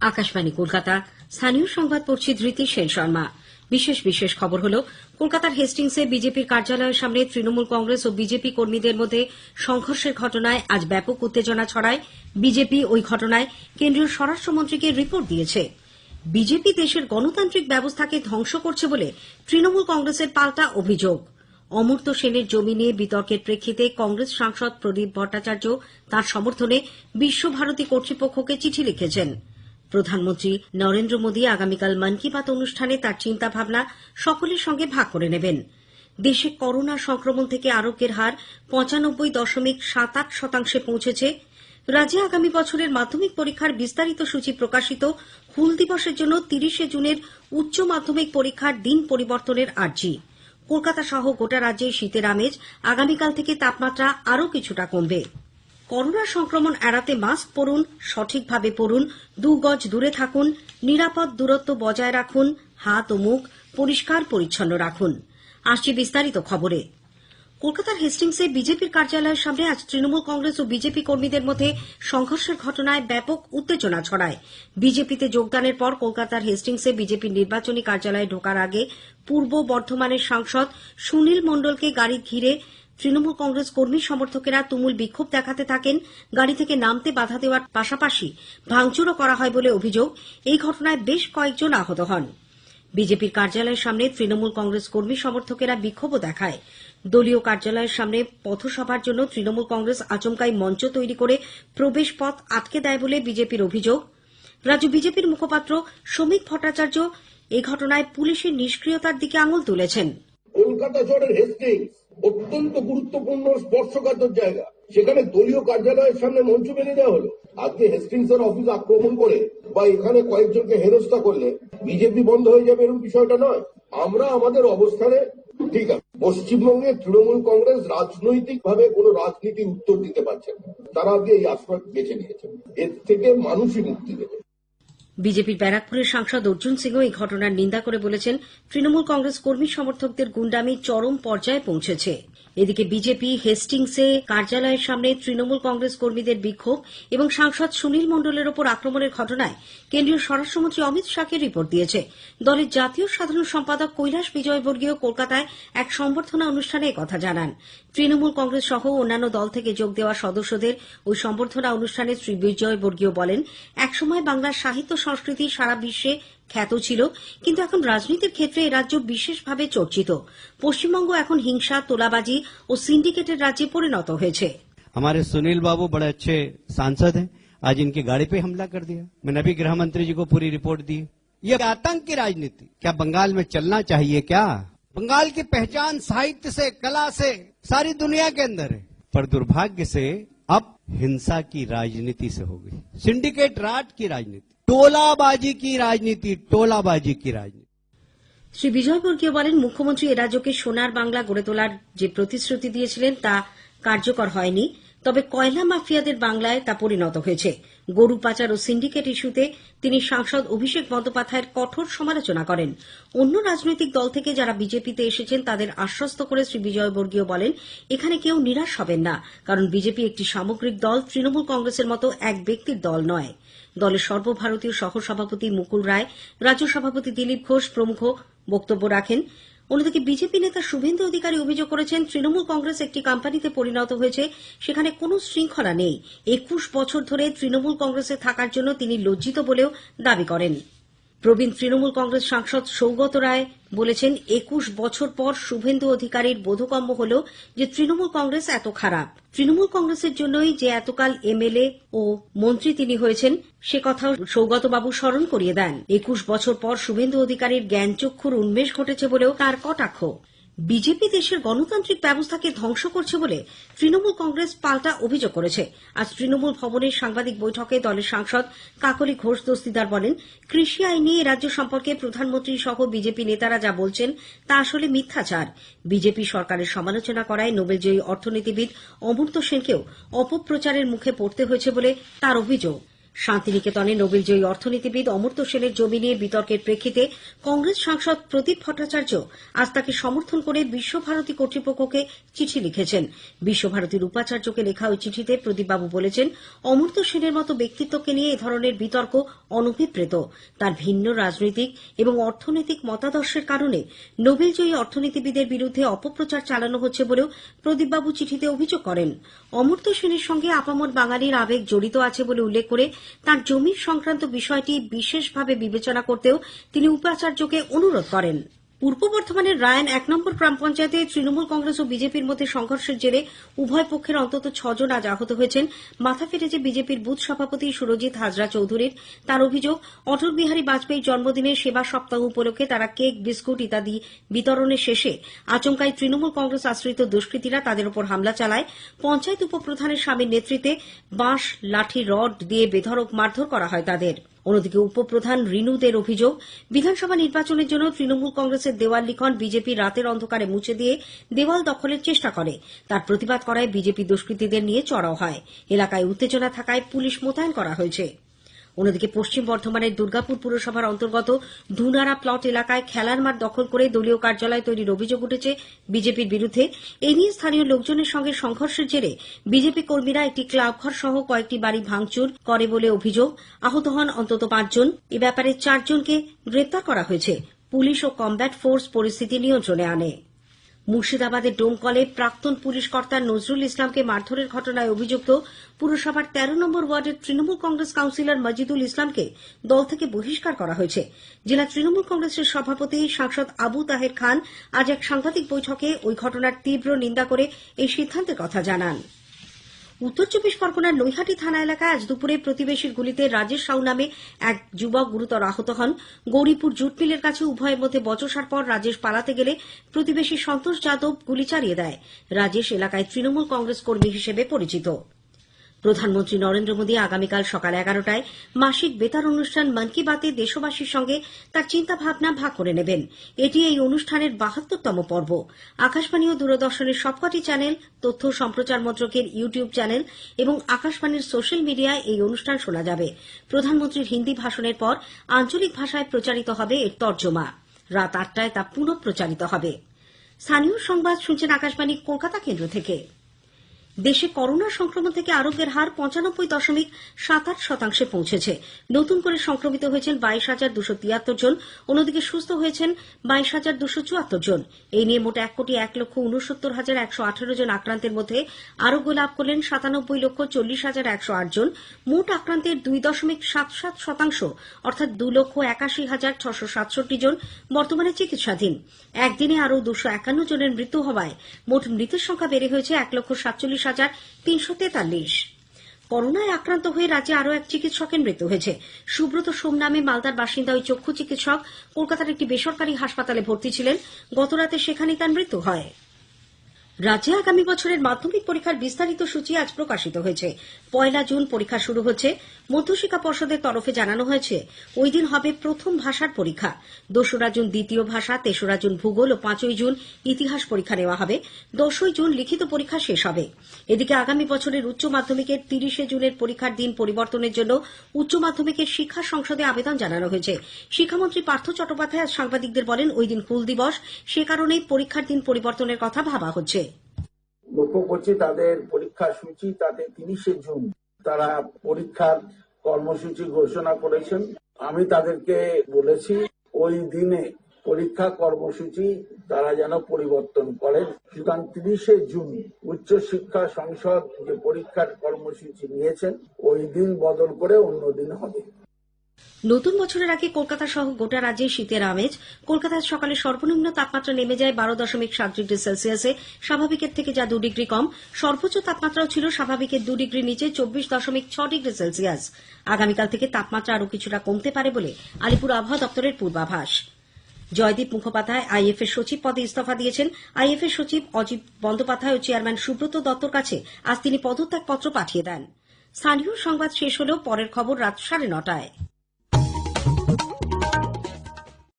আকাশবাণী, কলকাতা। স্থানীয় সংবাদ পড়ছি ধৃতি সেন শর্মা। বিশেষ বিশেষ খবর হল, কলকাতার হেস্টিংসে বিজেপির কার্যালয়ের সামনে তৃণমূল কংগ্রেস ও বিজেপি কর্মীদের মধ্যে সংঘর্ষের ঘটনায় আজ ব্যাপক উত্তেজনা ছড়ায়। বিজেপি ওই ঘটনায় কেন্দ্রীয় স্বরাষ্ট্রমন্ত্রীকে রিপোর্ট দিয়েছে। বিজেপি দেশের গণতান্ত্রিক ব্যবস্থাকে ধ্বংস করছে বলে তৃণমূল কংগ্রেসের পাল্টা অভিযোগ। অমর্ত্য সেনের জমি নিয়ে বিতর্কের প্রেক্ষিতে কংগ্রেস সাংসদ প্রদীপ ভট্টাচার্য তাঁর সমর্থনে বিশ্বভারতী কর্তৃপক্ষকে চিঠি লিখেছেন। প্রধানমন্ত্রী নরেন্দ্র মোদী আগামীকাল মন কি বাত অনুষ্ঠানে তাঁর চিন্তাভাবনা সকলের সঙ্গে ভাগ করে নেবেন। দেশে করোনা সংক্রমণ থেকে আরোগ্যের হার পঁচানব্বই দশমিক সাত আট শতাংশে পৌঁছেছে। রাজ্যে আগামী বছরের মাধ্যমিক পরীক্ষার বিস্তারিত সূচি প্রকাশিত হুল দিবসের জন্য তিরিশে জুনের উচ্চ মাধ্যমিক পরীক্ষার দিন পরিবর্তনের আর্জি। কলকাতা সহ গোটা রাজ্যে শীতের আমেজ। আগামীকাল থেকে তাপমাত্রা আরও কিছুটা কমবে। করোনা সংক্রমণ এড়াতে মাস্ক পরুন, সঠিকভাবে পরুন, দু গজ দূরে থাকুন, নিরাপদ দূরত্ব বজায় রাখুন, হাত ও মুখ পরিষ্কার পরিচ্ছন্ন রাখুন। আসছে বিস্তারিত খবরে। কলকাতার হেস্টিংসে বিজেপির কার্যালয়ের সামনে আজ তৃণমূল কংগ্রেস ও বিজেপি কর্মীদের মধ্যে সংঘর্ষের ঘটনায় ব্যাপক উত্তেজনা ছড়ায়। বিজেপিতে যোগদানের পর কলকাতার হেস্টিংসে বিজেপির নির্বাচনী কার্যালয়ে ঢোকার আগে পূর্ব বর্ধমানের সাংসদ সুনীল মণ্ডলকে গাড়ি ঘিরে তৃণমূল কংগ্রেস কর্মী সমর্থকেরা তুমুল বিক্ষোভ দেখাতে থাকেন, গাড়ি থেকে নামতে বাধা দেওয়ার পাশাপাশি ভাঙচুরও করা হয় বলে অভিযোগ। এই ঘটনায় বেশ কয়েকজন আহত হন। বিজেপির কার্যালয়ের সামনে তৃণমূল কংগ্রেস কর্মী সমর্থকেরা বিক্ষোভও দেখায়। দলীয় কার্যালয়ের সামনে পথসভার জন্য তৃণমূল কংগ্রেস আচমকাই মঞ্চ তৈরি করে প্রবেশ পথ আটকে দেয় বলে বিজেপির অভিযোগ। রাজ্য বিজেপির মুখপাত্র শ্রমিক ভট্টাচার্য এই ঘটনায় পুলিশের নিষ্ক্রিয়তার দিকে আঙুল তুলেছেন। কলকাতা শহরের হেস্টিংস অত্যন্ত গুরুত্বপূর্ণ স্পর্শকাতর জায়গা। সেখানে দলীয় কার্যালয়ের সামনে মঞ্চ বেঁধে দেওয়া হলো। আজকে হেস্টিংস এর অফিস আক্রমণ করে বা এখানে কয়েকজনকে হেনস্থা করলে বিজেপি বন্ধ হয়ে যাবে এরকম বিষয়টা নয়। আমরা আমাদের অবস্থানে, ঠিক আছে, পশ্চিমবঙ্গে তৃণমূল কংগ্রেস রাজনৈতিক ভাবে কোনো রাজনীতি উত্তর দিতে পারছে না। তারা আজকে এই আশ্রয় বেছে নিয়েছেন এর থেকে মানুষই মুক্তি দেবে বিজেপির ব্যারাকপুরের সাংসদ অর্জুন সিংও এই ঘটনার নিন্দা করে বলেছেন, তৃণমূল কংগ্রেস কর্মী সমর্থকদের গুন্ডামি চরম পর্যায়ে পৌঁছেছে। এদিকে বিজেপি, হেস্টিংসে কার্যালয়ের সামনে তৃণমূল কংগ্রেস কর্মীদের বিক্ষোভ এবং সাংসদ সুনীল মণ্ডলের ওপর আক্রমণের ঘটনায় কেন্দ্রীয় স্বরাষ্ট্রমন্ত্রী অমিত শাহকে রিপোর্ট দিয়েছে। দলের জাতীয় সাধারণ সম্পাদক কৈলাস বিজয়বর্গীয় কলকাতায় এক সম্বর্ধনা অনুষ্ঠানে কথা জানান। তৃণমূল কংগ্রেস সহ অন্যান্য দল থেকে যোগ দেওয়া সদস্যদের ওই সম্বর্ধনা অনুষ্ঠানে শ্রী বিজয়বর্গীয় বলেন, একসময় বাংলার সাহিত্য সংস্কৃতি সারা বিশ্বে খ্যাত ছিল কিন্তু এখন রাজনীতির ক্ষেত্রে এ রাজ্য বিশেষভাবে চর্চিত পশ্চিমবঙ্গ এখন হিংসা তোলাবাজি ও সিন্ডিকেটের রাজ্যে পরিণত হয়েছে हमारे सुनील बाबू बड़े अच्छे सांसद हैं आज इनकी गाड़ी पे हमला कर दिया मैंने अभी गृह मंत्री जी को पूरी रिपोर्ट दी ये आतंक की राजनीति क्या बंगाल में चलना चाहिए क्या बंगाल की पहचान साहित्य से कला से सारी दुनिया के अंदर है पर दुर्भाग्य से अब हिंसा की राजनीति से हो गई सिंडिकेट राज की राजनीति टोलाबाजी की राजनीति टोलाबाजी की राजनीति শ্রী বিজয়বর্গীয় বলেন মুখ্যমন্ত্রী এ রাজ্যকে সোনার বাংলা গড়ে তোলার যে প্রতিশ্রুতি দিয়েছিলেন তা কার্যকর হয়নি তবে কয়লা মাফিয়াদের বাংলায় তা পরিণত হয়েছে গরু পাচার ও সিন্ডিকেট ইস্যুতে তিনি সাংসদ অভিষেক বন্দ্যোপাধ্যায়ের কঠোর সমালোচনা করেন। অন্য রাজনৈতিক দল থেকে যারা বিজেপিতে এসেছেন, তাদের আশ্বস্ত করে শ্রী বিজয়বর্গীয় বলেন, এখানে কেউ নিরাশ হবেন না, কারণ বিজেপি একটি সামগ্রিক দল, তৃণমূল কংগ্রেসের মতো এক ব্যক্তির দল নয়। দলের সর্বভারতীয় সহ সভাপতি মুকুল রায়, রাজ্য সভাপতি দিলীপ ঘোষ প্রমুখ বক্তব্য রাখেন। অন্যদিকে বিজেপি নেতা শুভেন্দু অধিকারী অভিযোগ করেছেন, তৃণমূল কংগ্রেস একটি কোম্পানিতে পরিণত হয়েছে, সেখানে কোনো শৃঙ্খলা নেই। একুশ বছর ধরে তৃণমূল কংগ্রেসে থাকার জন্য তিনি লজ্জিত বলেও দাবি করেন। প্রবীণ তৃণমূল কংগ্রেস সাংসদ সৌগত রায় বলেছেন, একুশ বছর পর শুভেন্দু অধিকারীর বোধকম্য হল যে তৃণমূল কংগ্রেস এত খারাপ। তৃণমূল কংগ্রেসের জন্যই যে এতকাল এমএলএ ও মন্ত্রী তিনি হয়েছেন, সে কথাও সৌগতবাবু স্মরণ করিয়ে দেন। একুশ বছর পর শুভেন্দু অধিকারীর জ্ঞানচক্ষুর উন্মেষ ঘটেছে বলেও তার কটাক্ষ। বিজেপি দেশের গণতান্ত্রিক ব্যবস্থাকে ধ্বংস করছে বলে তৃণমূল কংগ্রেস পাল্টা অভিযোগ করেছে। আজ তৃণমূল ভবনের সাংবাদিক বৈঠকে দলের সাংসদ কাকলি ঘোষ দস্তিদার বলেন, কৃষি আইন নিয়ে রাজ্য সম্পর্কে প্রধানমন্ত্রী সহ বিজেপি নেতারা যা বলছেন, তা আসলে মিথ্যাচার। বিজেপি সরকারের সমালোচনা করায় নোবেলজয়ী অর্থনীতিবিদ অমর্ত্য সেনকেও অপপ্রচারের মুখে পড়তে হয়েছে বলে তার অভিযোগ। শান্তিনিকেতনে নোবেলজয়ী অর্থনীতিবিদ অমর্ত্য সেনের জমি নিয়ে বিতর্কের প্রেক্ষিতে কংগ্রেস সাংসদ প্রদীপ ভট্টাচার্য আজ তাকে সমর্থন করে বিশ্বভারতী কর্তৃপক্ষকে চিঠি লিখেছেন। বিশ্বভারতীর উপাচার্যকে লেখা ওই চিঠিতে প্রদীপবাবু বলেছেন, অমর্ত্য সেনের মতো ব্যক্তিত্বকে নিয়ে এ ধরনের বিতর্ক অনভিপ্রেত। তার ভিন্ন রাজনৈতিক এবং অর্থনৈতিক মতাদর্শের কারণে নোবেলজয়ী অর্থনীতিবিদের বিরুদ্ধে অপপ্রচার চালানো হচ্ছে বলেও প্রদীপবাবু চিঠিতে অভিযোগ করেন। অমর্ত্য সেনের সঙ্গে আপামর বাঙালির আবেগ জড়িত আছে বলে উল্লেখ করে তার জমির সংক্রান্ত বিষয়টি বিশেষভাবে বিবেচনা করতেও তিনি উপাচার্যকে অনুরোধ করেন। পূর্ব বর্ধমানের রায়ন এক নম্বর গ্রাম পঞ্চায়েতে তৃণমূল কংগ্রেস ও বিজেপির মধ্যে সংঘর্ষের জেরে উভয় পক্ষের অন্তত ছজন আজ আহত হয়েছেন। মাথা ফেটেছে বিজেপির বুথ সভাপতি সুরজিৎ হাজরা চৌধুরীর, তার অভিযোগ, অটল বিহারী বাজপেয়ীর জন্মদিনে সেবা সপ্তাহ উপলক্ষে তারা কেক, বিস্কুট ইত্যাদি বিতরণের শেষে আচমকায় তৃণমূল কংগ্রেস আশ্রিত দুষ্কৃতীরা তাদের উপর হামলা চালায়। পঞ্চায়েত উপপ্রধানের স্বামীর নেতৃত্বে বাঁশ, লাঠি, রড দিয়ে বেধড়ক মারধর করা হয় তাদের। অন্যদিকে উপপ্রধান রিনুদের অভিযোগ, বিধানসভা নির্বাচনের জন্য তৃণমূল কংগ্রেসের দেওয়াল লিখন বিজেপি রাতের অন্ধকারে মুছে দিয়ে দেওয়াল দখলের চেষ্টা করে। তার প্রতিবাদ করায় বিজেপি দুষ্কৃতীদের নিয়ে চড়াও হয়। এলাকায় উত্তেজনা থাকায় পুলিশ মোতায়েন করা হয়েছে। অন্যদিকে পশ্চিম বর্ধমানের দুর্গাপুর পুরসভার অন্তর্গত ধুনারা প্লট এলাকায় খেলার মাঠ দখল করে দলীয় কার্যালয় তৈরির অভিযোগ উঠেছে বিজেপির বিরুদ্ধে। এ নিয়ে স্থানীয় লোকজনের সঙ্গে সংঘর্ষের জেরে বিজেপি কর্মীরা একটি ক্লাবঘর সহ কয়েকটি বাড়ি ভাঙচুর করে বলে অভিযোগ। আহত হন অন্তত পাঁচজন। এ ব্যাপারে চারজনকে গ্রেপ্তার করা হয়েছে। পুলিশ ও কমব্যাট ফোর্স পরিস্থিতি নিয়ন্ত্রণে আনে। মুর্শিদাবাদের ডোমকলে প্রাক্তন পুলিশ কর্তা নজরুল ইসলামকে মারধরের ঘটনায় অভিযুক্ত পুরসভার তেরো নম্বর ওয়ার্ডের তৃণমূল কংগ্রেস কাউন্সিলর মজিদুল ইসলামকে দল থেকে বহিষ্কার করা হয়েছে। জেলা তৃণমূল কংগ্রেসের সভাপতি সাংসদ আবু তাহের খান আজ এক সাংবাদিক বৈঠকে ওই ঘটনার তীব্র নিন্দা করে এই সিদ্ধান্তের কথা জানান। উত্তর চব্বিশ পরগনার নৈহাটি থানা এলাকায় আজ দুপুরে প্রতিবেশীর গুলিতে রাজেশ সাউ নামে এক যুবক গুরুতর আহত হন। গৌরীপুর জুট মিলের কাছে উভয়ের মধ্যে বচসার পর রাজেশ পালাতে গেলে প্রতিবেশী সন্তোষ যাদব গুলি চালিয়ে দেয়। রাজেশ এলাকায় তৃণমূল কংগ্রেস কর্মী হিসেবে পরিচিত। প্রধানমন্ত্রী নরেন্দ্র মোদী আগামীকাল সকাল এগারোটায় মাসিক বেতার অনুষ্ঠান মন কি বাতে দেশবাসীর সঙ্গে তার চিন্তাভাবনা ভাগ করে নেবেন। এটি এই অনুষ্ঠানের বাহাত্তরতম পর্ব। আকাশবাণী ও দূরদর্শনের সবকটি চ্যানেল, তথ্য সম্প্রচার মন্ত্রকের ইউটিউব চ্যানেল এবং আকাশবাণীর সোশ্যাল মিডিয়ায় এই অনুষ্ঠান শোনা যাবে। প্রধানমন্ত্রীর হিন্দি ভাষণের পর আঞ্চলিক ভাষায় প্রচারিত হবে এর তর্জমা। রাত আটটায় তা পুনঃ প্রচারিত হবে। স্থানীয় সংবাদ শুনছেন আকাশবাণী, কলকাতা কেন্দ্র থেকে। দেশে করোনা সংক্রমণ থেকে আরোগ্যের হার পঁচানব্বই দশমিক সাত আট শতাংশে পৌঁছেছে। নতুন করে সংক্রমিত হয়েছেন বাইশ হাজার দুশো তিয়াত্তর জন। অন্যদিকে সুস্থ হয়েছেন বাইশ হাজার দুশো চুয়াত্তর জন। এই নিয়ে মোট এক কোটি এক লক্ষ উনসত্তর হাজার একশো আঠারো জন আক্রান্তের মধ্যে আরোগ্য লাভ করলেন সাতানব্বই লক্ষ চল্লিশ হাজার একশো আট জন। মোট আক্রান্তের দুই দশমিক সাত সাত শতাংশ, অর্থাৎ দু লক্ষ একাশি হাজার ছশো সাতষট্টি জন বর্তমানে চিকিৎসাধীন। একদিনে আরও দুশো একান্ন জনের মৃত্যু হওয়ায় মোট মৃতের সংখ্যা বেড়ে হয়েছে এক লক্ষ সাতচল্লিশ হাজার তিনশো তেতাল্লিশ। করোনায় আক্রান্ত হয়ে রাজ্যে আরও এক চিকিৎসকের মৃত্যু হয়েছে। সুব্রত সোম নামে মালদার বাসিন্দা ওই চক্ষু চিকিৎসক কলকাতার একটি বেসরকারি হাসপাতালে ভর্তি ছিলেন। গতরাতে সেখানেই তার মৃত্যু হয়। রাজ্যে আগামী বছরের মাধ্যমিক পরীক্ষার বিস্তারিত সূচি আজ প্রকাশিত হয়েছে। পয়লা জুন পরীক্ষা শুরু হচ্ছে। মধ্যশিক্ষা পর্ষদের তরফে জানানো হয়েছে, ওই দিন হবে প্রথম ভাষার পরীক্ষা। দোসরা জুন দ্বিতীয় ভাষা, তেসরা জুন ভূগোল ও পাঁচই জুন ইতিহাস পরীক্ষা নেওয়া হবে। দশই জুন লিখিত পরীক্ষা শেষ হবে। এদিকে আগামী বছরের উচ্চ মাধ্যমিকের তিরিশে জুনের পরীক্ষার দিন পরিবর্তনের জন্য উচ্চ মাধ্যমিকের শিক্ষা সংসদে আবেদন জানানো হয়েছে। শিক্ষামন্ত্রী পার্থ চট্টোপাধ্যায় আজ সাংবাদিকদের বলেন, ওই দিন হুল দিবস। সে কারণেই পরীক্ষার দিন পরিবর্তনের কথা ভাবা হচ্ছে। লক্ষ্য করছি তাদের পরীক্ষার সূচি, তাতে তিরিশে জুন তারা পরীক্ষার কর্মসূচি ঘোষণা করেছেন। আমি তাদেরকে বলেছি, ওই দিনে পরীক্ষা কর্মসূচি তারা যেন পরিবর্তন করেন। সুতরাং তিরিশে জুন উচ্চ শিক্ষা সংসদ যে পরীক্ষার কর্মসূচি নিয়েছেন, ওই দিন বদল করে অন্য দিন হবে। নতুন বছরের আগে কলকাতা সহ গোটা রাজ্যে শীতের আমেজ। কলকাতায় সকালে সর্বনিম্ন তাপমাত্রা নেমে যায় বারো দশমিক সাত ডিগ্রি সেলসিয়াসে স্বাভাবিকের থেকে যা দু ডিগ্রি কম। সর্বোচ্চ তাপমাত্রাও ছিল স্বাভাবিকের দু ডিগ্রি নিচে চব্বিশ দশমিক ছ ডিগ্রি সেলসিয়াস। আগামীকাল থেকে তাপমাত্রা আরও কিছুটা কমতে পারে বলে আলিপুর আবহাওয়া দপ্তরের পূর্বাভাস। জয়দীপ মুখোপাধ্যায় আইএফ এর সচিব পদে ইস্তফা দিয়েছেন। আইএফ এর সচিব অজিত বন্দ্যোপাধ্যায় ও চেয়ারম্যান সুব্রত দত্তর কাছে আজ তিনি পদত্যাগপত্র পাঠিয়ে দেন। স্থানীয় সংবাদ শেষ হলেও পরের খবর রাত সাড়ে নটায়।